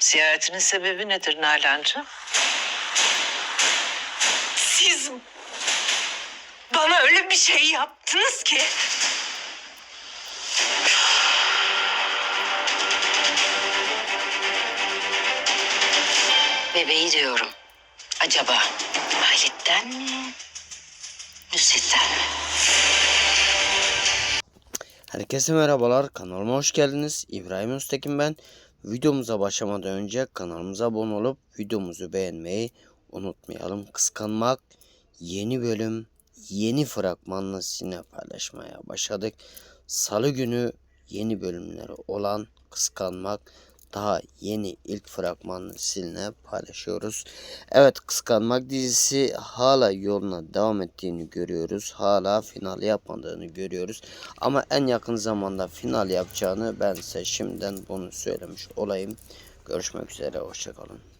Ziyaretinin sebebi nedir Nalan'cığım? Siz bana öyle bir şey yaptınız ki. Bebeği diyorum. Acaba Halit'ten mi? Nusret'ten mi? Herkese merhabalar kanalıma hoş geldiniz İbrahim Öztekin ben videomuza başlamadan önce kanalımıza abone olup videomuzu beğenmeyi unutmayalım. Kıskanmak yeni bölüm yeni fragmanla sizinle paylaşmaya başladık. Salı günü yeni bölümleri olan kıskanmak daha yeni ilk fragmanını sizinle paylaşıyoruz. Evet Kıskanmak dizisi hala yoluna devam ettiğini görüyoruz. Hala final yapmadığını görüyoruz. Ama en yakın zamanda final yapacağını ben size şimdiden bunu söylemiş olayım. Görüşmek üzere hoşçakalın.